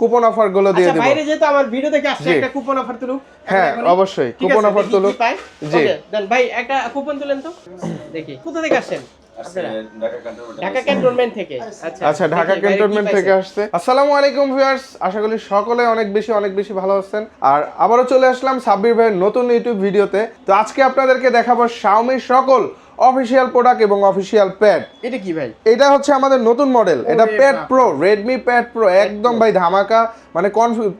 Coupon অফারগুলো দিয়ে আচ্ছা দিব। বাইরে যেহেতু আমার ভিডিও দেখে আসছে একটা কুপন অফার তুলুক হ্যাঁ, অবশ্যই। কুপন অফার পাই। জি। দেন ভাই একটা কুপন তুলেন তো। দেখি কোথা থেকে আসছেন? ঢাকা ক্যান্টনমেন্ট থেকে। আচ্ছা আচ্ছা ঢাকা ক্যান্টনমেন্ট থেকে আসছে। আসসালামু আলাইকুম ভিউয়ার্স আশা করি সকলে অনেক বেশি অনেক বেশি ভালো আছেন। আর আবারও চলে আসলাম সাব্বির ভাইয়ের নতুন ইউটিউব ভিডিওতে। তো আজকে আপনাদেরকে দেখাবো শাওমির সকল অফিসিয়াল প্রোডাক্ট এবং অফিসিয়াল প্যাড। এটা কি ভাই? এটা হচ্ছে আমাদের নতুন মডেল। এটা pad pro Redmi pad pro একদম ভাই ধামাকা। মানে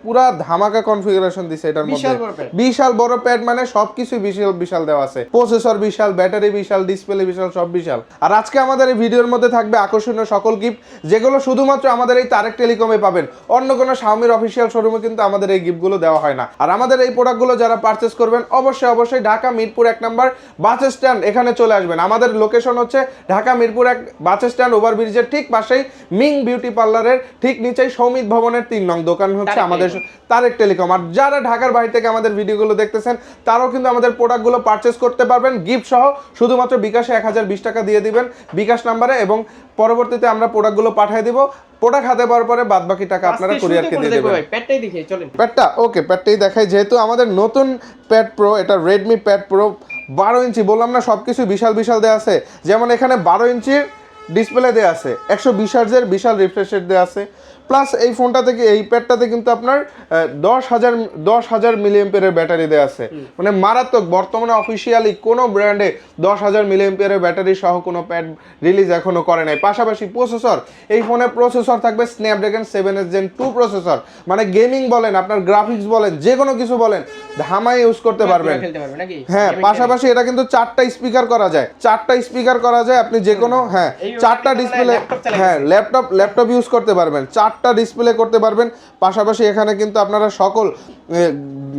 পুরা ধামাকা কনফিগারেশন দিছে এটার মধ্যে। বিশাল বড় pad। বিশাল বড় প্যাড মানে সবকিছু বিশাল বিশাল দেওয়া আছে। প্রসেসর বিশাল ব্যাটারি বিশাল ডিসপ্লে বিশাল সব বিশাল। আর আজকে আমাদের এই ভিডিওর মধ্যে থাকবে আকর্ষণীয় সকল গিফট যেগুলো শুধুমাত্র আমাদের এই তারেক টেলিকমে পাবেন। অন্য কোনো শাওমির অফিসিয়াল শোরুমে কিন্তু আমাদের এই গিফটগুলো দেওয়া হয় না। আর আমাদের এই প্রোডাক্টগুলো যারা পারচেস করবেন অবশ্যই অবশ্যই ঢাকা মিরপুর এক নম্বর বাস স্ট্যান্ড এখানে চলে আসবেন। আমাদের লোকেশন হচ্ছে ঢাকা মিরপুর এক বাস স্ট্যান্ড ওভারব্রিজের ঠিক পাশেই মিং বিউটি পার্লারের ঠিক নিচেই সৌমিত ভবনের তিন নং দোকান হচ্ছে আমাদের। তারেক টেলিকম। আর যারা ঢাকার বাইরে থেকে আমাদের ভিডিওগুলো দেখতেছেন তারাও কিন্তু আমাদের প্রোডাক্টগুলো পারচেস করতে পারবেন। গিফট সহ শুধুমাত্র বিকাশে এক হাজার বিশ টাকা দিয়ে দিবেন বিকাশ নাম্বারে এবং পরবর্তীতে আমরা প্রোডাক্টগুলো পাঠিয়ে দিব। প্রোডাক্ট হাতে পাওয়ার পরে বাদ বাকি টাকা আপনারা কুরিয়ারকে দিয়ে দেবেন। প্যাডটাই দেখি চলেন। প্যাডটা ওকে প্যাডটাই দেখাই। যেহেতু আমাদের নতুন প্যাড প্রো এটা রেডমি প্যাড প্রো বারো ইঞ্চি, বললাম না সব কিছু বিশাল বিশাল দেওয়া আছে। যেমন এখানে বারো ইঞ্চির ডিসপ্লে দেওয়া আছে। একশো বিশ হার্জের বিশাল রিফ্রেশ রেট দেওয়া আছে। প্লাস এই ফোনটা থেকে এই প্যাডটাতে কিন্তু আপনার দশ হাজার দশ হাজার মিলিএম্পিয়ারের ব্যাটারি দেওয়া আছে। মানে মারাত্মক বর্তমানে অফিসিয়ালি কোনো ব্র্যান্ডে দশ হাজার মিলিএম্পিয়ারের ব্যাটারি সহ কোনো প্যাড রিলিজ এখনও করে নাই। পাশাপাশি প্রসেসর এই ফোনে প্রসেসর থাকবে Snapdragon seven S gen two processor মানে গেমিং বলেন আপনার গ্রাফিক্স বলেন যে কোনো কিছু বলেন ধামাই ইউজ করতে পারবেন। হ্যাঁ পাশাপাশি এটা কিন্তু চারটা স্পিকার করা যায়। চারটা স্পিকার করা যায় আপনি যে কোনো হ্যাঁ চারটা ডিসপ্লে হ্যাঁ ল্যাপটপ ল্যাপটপ ইউজ করতে পারবেন। চারটা ডিসপ্লে করতে পারবেন। পাশাপাশি এখানে কিন্তু আপনারা সকল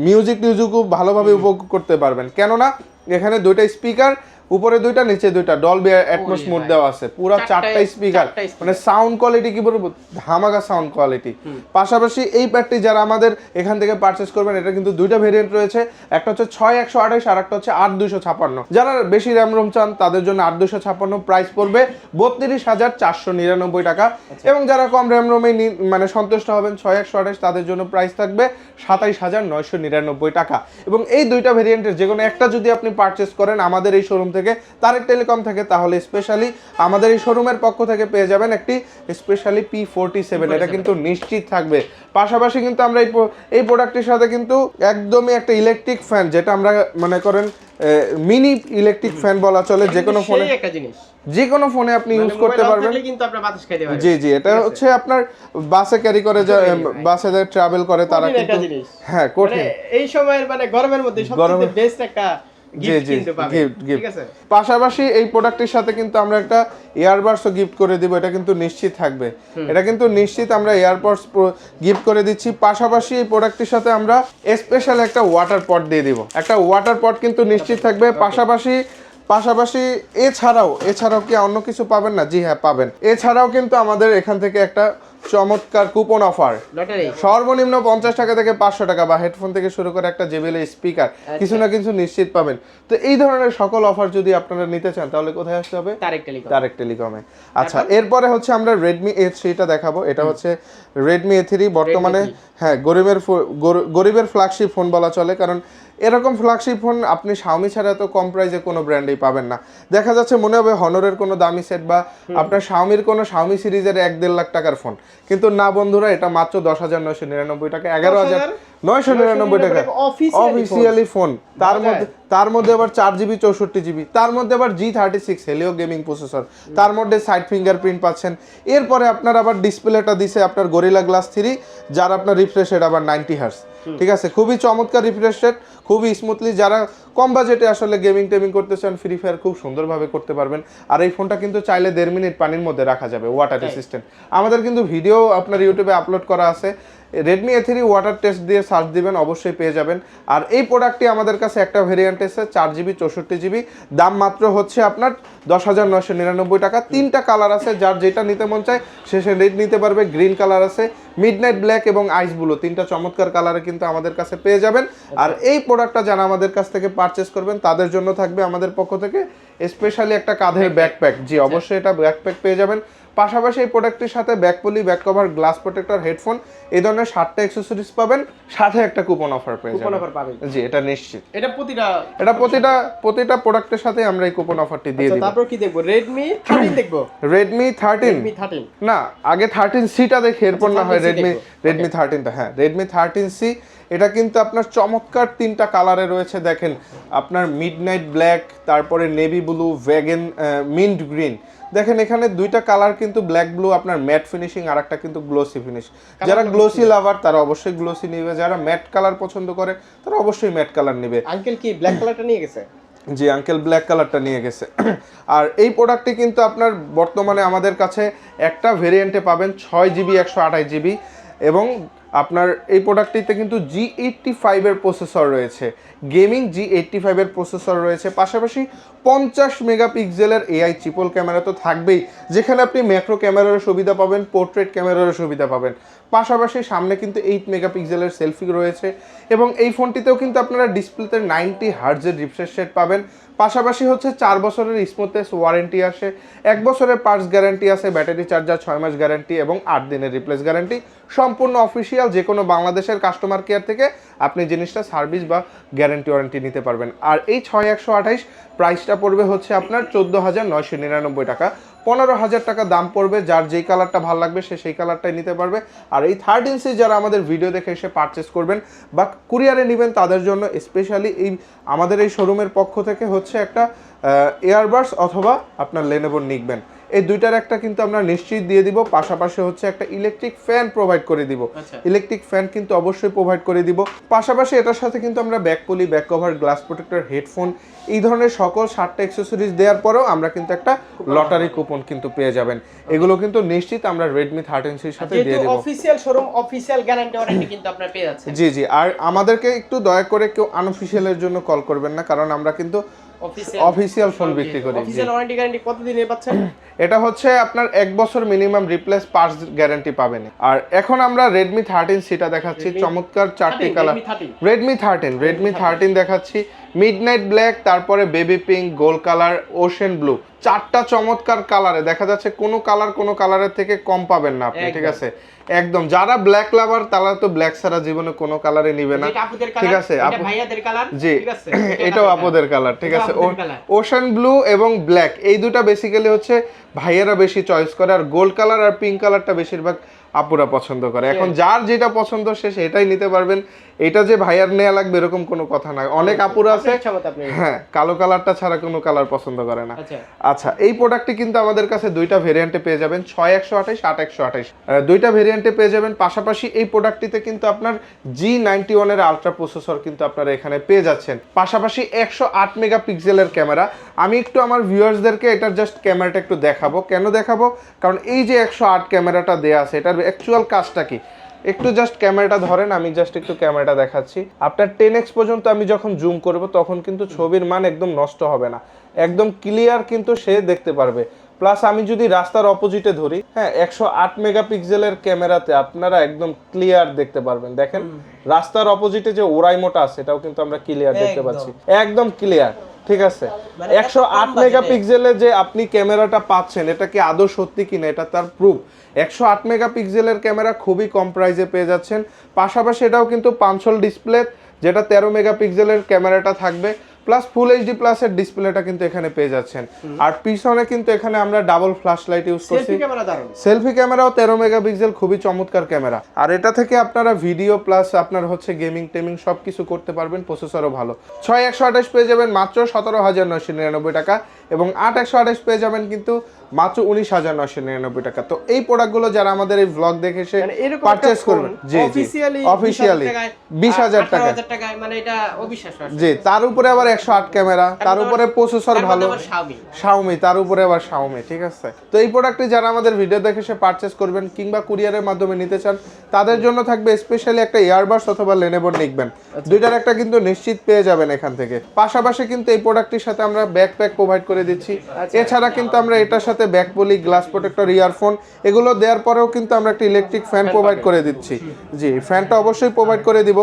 মিউজিক টিউজিকও ভালোভাবে উপভোগ করতে পারবেন। কেননা, এখানে দুইটা স্পিকার উপরে দুইটা নিচে দুইটা। ডলবি অ্যাটমস মোড দেওয়া আছে। পুরো চারটা- স্পিকার মানে সাউন্ড কোয়ালিটি কি বলব? ধামাকা সাউন্ড কোয়ালিটি পাশাপাশি এই প্যাডটি যারা আমাদের এখান থেকে পারচেস করবেন এটা কিন্তু দুইটা ভেরিয়েন্ট রয়েছে। একটা হচ্ছে ছয় একশো আঠাশ আর একটা হচ্ছে আট দুশো ছাপান্ন। যারা বেশি র্যাম রোম চান তাদের জন্য আট দুশো ছাপান্ন প্রাইস পড়বে বত্রিশ হাজার চারশো নিরানব্বই টাকা। এবং যারা কম র্যাম রোমে মানে সন্তুষ্ট হবেন ছয় একশো আঠাশ তাদের জন্য প্রাইস থাকবে সাতাইশ হাজার নয়শো নিরানব্বই টাকা। এবং এই দুইটা ভেরিয়েন্টের যে কোনো একটা যদি আপনি পারচেস করেন আমাদের এই শোরুম থেকে তারেক টেলিকম থেকে তাহলে স্পেশালি আমাদের এই শোরুমের পক্ষ থেকে পেয়ে যাবেন একটি স্পেশালি পি ফোরটি সেভেন এটা কিন্তু নিশ্চিত থাকবে। পাশাপাশি কিন্তু আমরা এই প্রোডাক্টের সাথে কিন্তু একদমই একটা ইলেকট্রিক ফ্যান যেটা আমরা মনে করেন মিনি ইলেকট্রিক ফ্যান বলা চলে যে কোনো ফোনে একটা জিনিস। যে কোনো ফোনে আপনি ইউজ মানে করতে পারবেন। কিন্তু বাতাস জি জি এটা হচ্ছে আপনার বাসে ক্যারি করে বাসে ট্রাভেল করে তারা কিন্তু হ্যাঁ মানে কঠিন এই সময়ের মানে গরমের মধ্যে সবচেয়ে বেস্ট একটা পাশাপাশি এই প্রোডাক্টের সাথে কিন্তু আমরা একটা ইয়ারবাডসও গিফট করে দিব এটা কিন্তু নিশ্চিত থাকবে। এটা কিন্তু নিশ্চিত আমরা ইয়ারবাডস গিফট করে দিচ্ছি। পাশাপাশি এই প্রোডাক্টের সাথে আমরা স্পেশাল একটা ওয়াটার পট দিয়ে দিব। একটা ওয়াটার পট কিন্তু নিশ্চিত থাকবে। পাশাপাশি পাশাপাশি এছাড়াও এছাড়াও কি অন্য কিছু পাবেন না? জি হ্যাঁ পাবেন। এছাড়াও কিন্তু আমাদের এখান থেকে একটা চমৎকার কুপন অফার। সর্বনিম্ন পঞ্চাশ টাকা থেকে পাঁচশো টাকা বা হেডফোন থেকে শুরু করে একটা জেবিএল স্পিকার কিছু না কিছু নিশ্চিত পাবেন। তো এই ধরনের সকল অফার যদি আপনারা নিতে চান তাহলে কোথায় আসতে হবে? তারেক টেলিকমে। আচ্ছা এরপরে হচ্ছে আমরা রেডমি এ থ্রিটা দেখাবো। এটা হচ্ছে রেডমি এ থ্রি বর্তমানে হ্যাঁ গরিবের গরিবের ফ্ল্যাগশিপ ফোন বলা চলে কারণ এরকম ফ্ল্যাগশিপ ফোন আপনি শাওমি ছাড়া এত কম প্রাইসে কোনো ব্র্যান্ডেই পাবেন না। দেখা যাচ্ছে মনে হবে হনরের কোনো দামি সেট বা আপনার শাওমির কোনো শাওমি সিরিজের এক দেড় লাখ টাকার ফোন কিন্তু না বন্ধুরা এটা মাত্র দশ হাজার নয়শো নিরানব্বই টাকা এগারো হাজার নয়শো নিরানব্বই টাকা। অফিসিয়ালি ফোন তার মধ্যে তার মধ্যে আবার চার জিবি চৌষট্টি জিবি। তার মধ্যে আবার G thirty six Helio gaming processor তার মধ্যে সাইড ফিঙ্গারপ্রিন্ট পাচ্ছেন। এরপরে আপনার আবার ডিসপ্লেটা দিছে আপনার গরিলা গ্লাস থ্রি যার আপনার রিফ্রেশ রেট আবার নাইনটি হার্স ঠিক আছে? খুবই চমৎকার রিফ্রেশ রেট খুবই স্মুথলি যারা কম বাজেটে আসলে গেমিং টেমিং করতে চান ফ্রি ফায়ার খুব সুন্দরভাবে করতে পারবেন। আর এই ফোনটা কিন্তু চাইলে দেড় মিনিট পানির মধ্যে রাখা যাবে ওয়াটার রেসিস্ট্যান্ট আমাদের কিন্তু ভিডিও আপনার ইউটিউবে আপলোড করা আছে। Redmi A three water test দিয়ে সার্চ দিবেন, অবশ্যই পেয়ে যাবেন। আর এই প্রোডাক্টটি আমাদের কাছে একটা ভেরিয়েন্ট এসে চার জিবি চৌষট্টি জিবি দাম মাত্র হচ্ছে আপনার দশ হাজার নয়শো নিরানব্বই টাকা। তিনটা কালার আছে, যার যেটা নিতে মন চায়, সে সে রেড নিতে পারবে গ্রিন কালার আছে। মিডনাইট ব্ল্যাক এবং আইস ব্লু তিনটা চমৎকার কালারে কিন্তু আমাদের কাছে পেয়ে যাবেন। আর এই প্রোডাক্টটা যারা আমাদের কাছ থেকে পারচেস করবেন তাদের জন্য থাকবে আমাদের পক্ষ থেকে স্পেশালি একটা কাঁধের ব্যাকপ্যাক জি অবশ্যই এটা ব্যাকপ্যাক পেয়ে যাবেন। পাশাপাশি এই প্রোডাক্টের সাথে back poly back cover glass protector headphone এই ধরনের সাতটা অ্যাক্সেসরিজ পাবেন। সাথে একটা কুপন অফার পেয়ে যাবেন। অফার পাবেন। জি এটা নিশ্চিত। এটা প্রতিটা এটা প্রতিটা প্রতিটা প্রোডাক্টের সাথে আমরা এই কুপন অফারটি দিয়ে আচ্ছা, দিব। তারপর কি দেখব? রেডমি থার্টিন দেখব? রেডমি থার্টিন রেডমি থার্টিন না আগে থার্টিন সিটা দেখে এরপর না হয় 13C রেডমি। রেডমি থার্টিনটা হ্যাঁ রেডমি থার্টিন সি এটা কিন্তু আপনার চমৎকার তিনটা কালারে রয়েছে দেখেন আপনার মিড নাইট ব্ল্যাক তারপরে নেভি ব্লু ভ্যাগেন মিন্ট গ্রিন দেখেন এখানে দুইটা কালার কিন্তু ব্ল্যাক ব্লু আপনার ম্যাট ফিনিশিং আর একটা কিন্তু গ্লোসি ফিনিশ যারা গ্লোসি লাভার তারা অবশ্যই গ্লোসি নেবে। যারা ম্যাট কালার পছন্দ করে তারা অবশ্যই ম্যাট কালার নেবে। আঙ্কেল কি ব্ল্যাক কালারটা নিয়ে গেছে? জি আঙ্কেল ব্ল্যাক কালারটা নিয়ে গেছে। আর এই প্রোডাক্টটি কিন্তু আপনার বর্তমানে আমাদের কাছে একটা ভেরিয়েন্টে পাবেন ছয় জিবি একশো আঠাশ জিবি এবং আপনার এই প্রোডাক্টটিতে কিন্তু জি এইটটি ফাইভের প্রসেসর রয়েছে। গেমিং জি এইটটি ফাইভের প্রসেসর রয়েছে। পাশাপাশি পঞ্চাশ মেগাপিক্সেলের এআই চিপল ক্যামেরা তো থাকবেই, যেখানে আপনি ম্যাক্রো ক্যামেরারও সুবিধা পাবেন পোর্ট্রেট ক্যামেরারও সুবিধা পাবেন। পাশাপাশি সামনে কিন্তু এইট মেগাপিক্সেলের সেলফি রয়েছে এবং এই ফোনটিতেও কিন্তু আপনারা ডিসপ্লেতে নাইনটি হার্জের রিফ্রেশ সেট পাবেন। পাশাপাশি হচ্ছে চার বছরের স্মুথনেস ওয়ারেন্টি আসে, এক বছরের পার্টস গ্যারান্টি আছে ব্যাটারি চার্জার ছয় মাস গ্যারান্টি এবং আট দিনের রিপ্লেস গ্যারান্টি সম্পূর্ণ অফিসিয়াল যে কোনো বাংলাদেশের কাস্টমার কেয়ার থেকে আপনি জিনিসটা সার্ভিস বা গ্যারেন্টি ওয়ারেন্টি নিতে পারবেন। আর এই ছয় একশো আঠাইশ প্রাইসটা পড়বে হচ্ছে আপনার চোদ্দ হাজার নয়শো নিরানব্বই টাকা। পনেরো হাজার টাকা দাম পড়বে, যার যেই কালারটা ভালো লাগবে সে সেই কালারটাই নিতে পারবে। আর এই থার্ড ইঞ্চি যারা আমাদের ভিডিও দেখে এসে পারচেস করবেন বা কুরিয়ারে নেবেন, তাদের জন্য স্পেশালি এই আমাদের এই শোরুমের পক্ষ থেকে হচ্ছে একটা এয়ারবাডস অথবা আপনার লেনেভোর নিকবেন। এই দুইটার একটা কিন্তু আমরা নিশ্চিত দিয়ে দিব পাশাপাশি হচ্ছে একটা ইলেকট্রিক ফ্যান প্রোভাইড করে দিব। আচ্ছা। ইলেকট্রিক ফ্যান কিন্তু অবশ্যই প্রোভাইড করে দিব। পাশাপাশি এটার সাথে কিন্তু আমরা back poly back cover glass protector headphone এই ধরনের সকল সাতটা অ্যাক্সেসরিজ দেওয়ার পরেও আমরা কিন্তু একটা লটারি কুপন কিন্তু পেয়ে যাবেন। এগুলো কিন্তু নিশ্চিত আমরা রেডমি থার্টিন সির সাথে দিয়ে যেহেতু দেবো। Official showroom official guarantee warranty কিন্তু আপনারা পেয়ে যাচ্ছেন। জি জি। আর আমাদেরকে একটু দয়া করে কেউ আনঅফিসিয়ালের জন্য কল করবেন না কারণ আমরা কিন্তু অফিসিয়াল অফিসিয়াল ফোন বিক্রি করি অফিসিয়াল ওয়ারেন্টি গ্যারান্টি কতদিনে পাচ্ছেন? এটা হচ্ছে আপনার এক বছর মিনিমাম রিপ্লেস পার্টস গ্যারান্টি পাবেন। আর এখন আমরা রেডমি থার্টিন সিটা দেখাচ্ছি চমৎকার চারটি colour Redmi 13 Redmi thirteen Redmi thirteen দেখাচ্ছি। মিড নাইট ব্ল্যাক তারপরে baby pink gold colour ocean blue চারটা চমৎকার কালারে দেখা যাচ্ছে কোনো কালার কোনো কালারের থেকে কম পাবেন না আপনি ঠিক আছে? একদম যারা ব্ল্যাক লাভার তারা তো ব্ল্যাক ছাড়া জীবনে কোনো কালারে নিবে না। ঠিক আছে জি এটাও আপদের কালার ঠিক আছে? ওশান ব্লু এবং ব্ল্যাক এই দুটা বেসিক্যালি হচ্ছে ভাইয়েরা বেশি চয়েস করে আর গোল্ড কালার আর পিঙ্ক কালারটা বেশিরভাগ আপুরা পছন্দ করে। এখন যার যেটা পছন্দ সে সেটাই নিতে পারবেন। এটা যে ভাইয়ার নেওয়া লাগবে এরকম কোনো কথা নয় অনেক আপুরা আছে। হ্যাঁ কালো কালারটা ছাড়া কোনো কালার পছন্দ করে না। আচ্ছা। আচ্ছা এই প্রোডাক্টটি কিন্তু আমাদের কাছে দুইটা ভেরিয়েন্টে পেয়ে যাবেন। ছয় একশো আঠাইশ আট একশো আঠাইশ দুইটা ভেরিয়েন্টে পেয়ে যাবেন। পাশাপাশি এই প্রোডাক্টটিতে কিন্তু আপনার জি নাইনটি ওয়ানের আলট্রা প্রসেসর কিন্তু আপনারা এখানে পেয়ে যাচ্ছেন। পাশাপাশি একশো আট মেগাপিক্সেলের ক্যামেরা আমি একটু আমার ভিউয়ার্সদেরকে এটার জাস্ট ক্যামেরাটা একটু দেখাবো। কেন দেখাবো? কারণ এই যে একশো আট ক্যামেরাটা দেওয়া আছে এটার অ্যাকচুয়াল কাজটা কি? একটু জাস্ট ক্যামেরাটা ধরেন আমি জাস্ট একটু ক্যামেরাটা দেখাচ্ছি। আপনার টেন এক্স পর্যন্ত আমি যখন জুম করব তখন কিন্তু ছবির মান একদম নষ্ট হবে না। একদম ক্লিয়ার কিন্তু সে দেখতে পারবে। প্লাস আমি যদি রাস্তার অপোজিটে ধরি হ্যাঁ একশো আট মেগাপিক্সেলের ক্যামেরাতে আপনারা একদম ক্লিয়ার দেখতে পারবেন। দেখেন রাস্তার অপোজিটে যে ওরাইমোটা আছে এটাও কিন্তু আমরা ক্লিয়ার দেখতে পাচ্ছি। একদম ক্লিয়ার ঠিক আছে? মানে একশো আট। মেগাপিক্সেলের যে আপনি ক্যামেরাটা পাচ্ছেন এটা কি আদৌ সত্যি কিনা? এটা তার প্রুফ একশো আট মেগাপিক্সেলের ক্যামেরা খুবই কম প্রাইসে পেয়ে যাচ্ছেন। পাশাপাশি এটাও কিন্তু পাঁচশোল ডিসপ্লে যেটা তেরো মেগাপিক্সেলের ক্যামেরাটা থাকবে। প্লাস ফুল এইচডি প্লাসের ডিসপ্লেটা কিন্তু এখানে পেয়ে যাচ্ছেন। আর পিছনে কিন্তু এখানে আমরা ডাবল ফ্ল্যাশ লাইট ইউজ করছি। সেলফি ক্যামেরা দারুণ সেলফি ক্যামেরাও তেরো মেগাপিক্সেল খুবই চমৎকার ক্যামেরা আর এটা থেকে আপনারা ভিডিও প্লাস আপনার হচ্ছে গেমিং টেমিং সব কিছু করতে পারবেন প্রসেসরও ভালো। ছয় একশো আঠাশ পেয়ে যাবেন মাত্র সতেরো হাজার নয়শো নিরানব্বই টাকা এবং আট একশো আঠাশ পেয়ে যাবেন কিন্তু মাত্র উনিশ হাজার নয়শো নিরানব্বই টাকা। তো এই প্রোডাক্টগুলো যারা আমাদের এই ব্লগ দেখে মানে পারচেস করবেন জি জি। অফিসিয়ালি বিশ হাজার টাকা মানে এটা জি তার উপরে আবার একশো আট ক্যামেরা তার উপরে প্রসেসর ভালো। শাওমি তার উপরে আবার শাওমি ঠিক আছে? তো এই প্রোডাক্টটি যারা আমাদের ভিডিও দেখে সে পারচেস করবেন কিংবা কুরিয়ারের মাধ্যমে নিতে চান তাদের জন্য থাকবে স্পেশালি একটা ইয়ারবাডস অথবা লেনেভোর নিকবেন দুইটার একটা কিন্তু নিশ্চিত পেয়ে যাবেন এখান থেকে। পাশাপাশি কিন্তু এই প্রোডাক্টটির সাথে আমরা ব্যাকপ্যাক প্রোভাইড করে দিচ্ছি। এছাড়া কিন্তু আমরা এটার সাথে সাথে back poly glass protector earphone এগুলো দেওয়ার পরেও কিন্তু আমরা একটা ইলেকট্রিক ফ্যান প্রোভাইড করে দিচ্ছি। জি ফ্যানটা অবশ্যই প্রোভাইড করে দিব।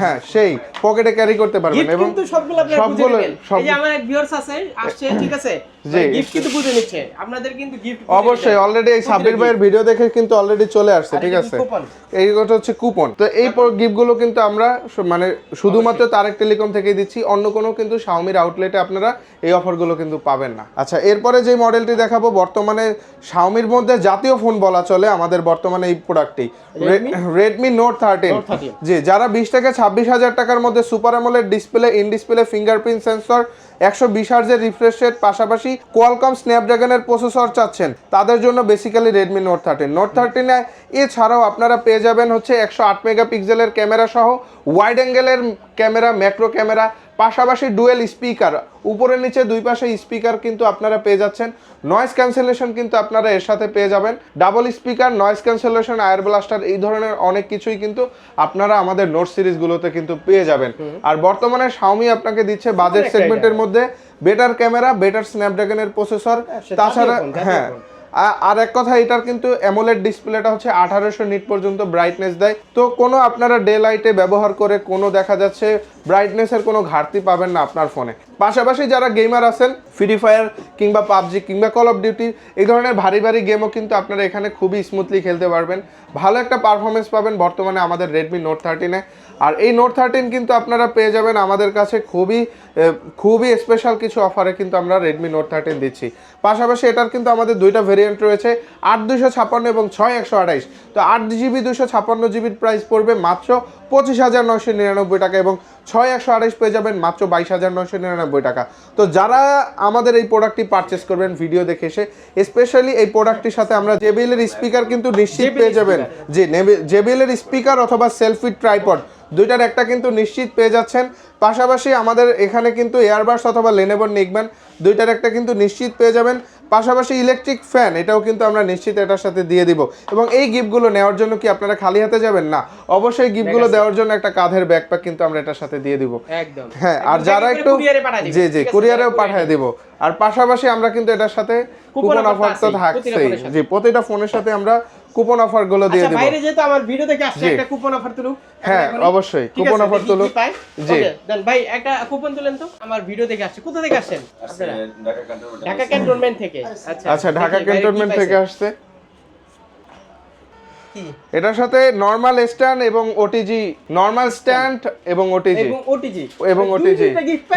হ্যাঁ সেই পকেটে ক্যারি করতে পারবেন এবং কিন্তু সবগুলো এই আমার এক ভিউয়ার্স আছে আসছে ঠিক আছে? জি। গিফট কিন্তু বুঝে নিচ্ছে। আপনাদের কিন্তু গিফট অবশ্যই অলরেডি এই সাব্বির ভাইয়ের ভিডিও দেখে কিন্তু অলরেডি চলে আসছে ঠিক আছে? কুপন এইটা হচ্ছে কুপন তো এই গিফটগুলো কিন্তু আমরা মানে শুধুমাত্র তারেক টেলিকম থেকেই দিচ্ছি অন্য কোনো কিন্তু শাওমির আউটলেটে আপনারা এই অফারগুলো কিন্তু পাবেন না। আচ্ছা এরপরে যে মডেলটি দেখাবো। বর্তমানে শাওমির মধ্যে জাতীয় ফোন বলা চলে আমাদের বর্তমানে এই প্রোডাক্টটি Redmi? Redmi note thirteen Note 13 G যারা বিশ থেকে ছাব্বিশ হাজার টাকার মধ্যে সুপার আমলের display in display fingerprint sensor একশো বিশ হার্জের রিফ্রেশ রেট পাশাপাশি কোয়ালকম স্ন্যাপড্রাগনের প্রসেসর চাচ্ছেন তাদের জন্য basically Redmi note thirteen note থার্টিনে এছাড়াও আপনারা পেয়ে যাবেন হচ্ছে একশো আট মেগাপিক্সেলের ক্যামেরা সহ ওয়াইড অ্যাঙ্গেলের ক্যামেরা ম্যাক্রো ক্যামেরা পাশাপাশি ডুয়েল স্পিকার। উপরে নিচে দুই পাশে স্পিকার কিন্তু আপনারা পেয়ে যাচ্ছেন। নয়েস ক্যান্সেলেশন কিন্তু আপনারা এর সাথে পেয়ে যাবেন। ডাবল স্পিকার নয়েস ক্যান্সেলেশন আয়ার ব্লাস্টার এই ধরনের অনেক কিছুই কিন্তু আপনারা আমাদের নোট সিরিজগুলোতে কিন্তু পেয়ে যাবেন। আর বর্তমানে শাওমি আপনাকে দিচ্ছে বাজেট সেগমেন্টের মধ্যে। বেটার ক্যামেরা বেটার স্ন্যাপড্রাগনের প্রসেসর তাছাড়া হ্যাঁ। আর এক কথা, এটার কিন্তু অ্যামোলেড ডিসপ্লেটা হচ্ছে আঠারোশো নিট পর্যন্ত ব্রাইটনেস দেয়। তো কোনো আপনারা ডে লাইটে ব্যবহার করে কোনো দেখা যাচ্ছে ব্রাইটনেসের কোনো ঘাটতি পাবেন না আপনার ফোনে পাশাপাশি যারা গেমার আছেন ফ্রি ফায়ার কিংবা পাবজি কিংবা কল অফ ডিউটি এই ধরনের ভারী ভারী গেমও কিন্তু আপনারা এখানে খুবই স্মুথলি খেলতে পারবেন। ভালো একটা পারফরমেন্স পাবেন বর্তমানে আমাদের রেডমি নোট থার্টিনে আর এই নোট থার্টিন কিন্তু আপনারা পেয়ে যাবেন আমাদের কাছে খুবই খুবই স্পেশাল কিছু অফারে কিন্তু আমরা রেডমি নোট থার্টিন দিচ্ছি। পাশাপাশি এটার কিন্তু আমাদের দুইটা ভেরিয়েন্ট রয়েছে, আট দুশো ছাপ্পান্ন এবং ছয় একশো আঠাইশ। তো আট জিবি দুশো ছাপ্পান্ন জিবির প্রাইস পড়বে মাত্র পঁচিশ হাজার নয়শো নিরানব্বই টাকা এবং ছয় একশো আঠাইশ পেয়ে যাবেন মাত্র বাইশ হাজার নয়শো নিরানব্বই টাকা। তো যারা আমাদের এই প্রোডাক্টটি পারচেস করবেন ভিডিও দেখে এসে স্পেশালি এই প্রোডাক্টটির সাথে আমরা জেবিএল এর স্পিকার কিন্তু নিশ্চিত পেয়ে যাবেন। জি জেবিএল এর স্পিকার অথবা সেলফি ট্রাইপড দুইটার একটা কিন্তু নিশ্চিত পেয়ে যাচ্ছেন। পাশাপাশি আমাদের এখানে কিন্তু এয়ারবাস অথবা লেনেবর নিকবেন দুইটার একটা কিন্তু নিশ্চিত পেয়ে যাবেন। পাশাপাশি ইলেকট্রিক ফ্যান এটাও কিন্তু আমরা নিশ্চিত এটার সাথে দিয়ে দিব। এবং এই গিফটগুলো নেওয়ার জন্য কি আপনারা খালি হাতে যাবেন? না অবশ্যই গিফটগুলো দেওয়ার জন্য একটা কাঁধের ব্যাকপ্যাক কিন্তু আমরা এটার সাথে দিয়ে দিব। একদম। হ্যাঁ আর যারা একটু জি জি কুরিয়ারেও পাঠিয়ে দিব। আর পাশাপাশি আমরা কিন্তু এটার সাথে কুপন অফার তো থাকছেই। জি প্রতিটা ফোনের সাথে আমরা কুপন অফারগুলো দিয়ে আচ্ছা দিব। বাইরে যেহেতু আমার ভিডিও দেখে আসছে একটা কুপন অফার তুলুক। হ্যাঁ, অবশ্যই, কুপন অফার তুলুক। জি। দেন ভাই একটা কুপন তুলেন তো। আমার ভিডিও দেখে আসছে। কোথা থেকে আসছেন? আপনারা? ঢাকা ক্যান্টনমেন্ট থেকে। আচ্ছা আচ্ছা ঢাকা ক্যান্টনমেন্ট থেকে আসছে? এটার সাথে নর্মাল স্ট্যান্ড এবং ওটিজি নর্মাল স্ট্যান্ড এবং ওটিজি এবং ওটিজি এবং ওটিজি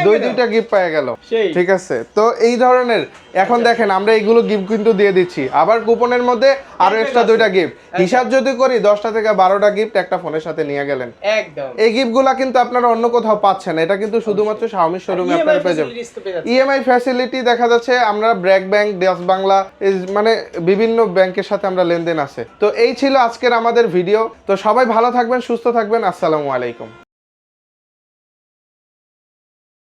দুই দুইটা গিফট পেয়ে গেল। ঠিক আছে। তো এই ধরনের এখন দেখেন আমরা এইগুলো গিফট কিন্তু দিয়ে দিচ্ছি। আবার কুপনের মধ্যে আরও এক্সট্রা দুইটা গিফট আচ্ছা। হিসাব যদি করি দশটা থেকে বারোটা গিফট একটা ফোনের সাথে নিয়ে গেলেন। একদম। এই গিফটগুলা কিন্তু আপনারা অন্য কোথাও পাচ্ছেন। এটা কিন্তু শুধুমাত্র শাওমি শোরুমে আপনারা পেয়ে যাবেন। পেয়ে যাচ্ছেন। ইএমআই ফ্যাসিলিটি দেখা যাচ্ছে আমরা ব্র্যাক ব্যাংক ডাচ বাংলা মানে বিভিন্ন ব্যাংকের সাথে আমরা লেনদেন আছে। তো এই ছিল আজকের আমাদের ভিডিও তো সবাই ভালো থাকবেন সুস্থ থাকবেন। আসসালামু আলাইকুম।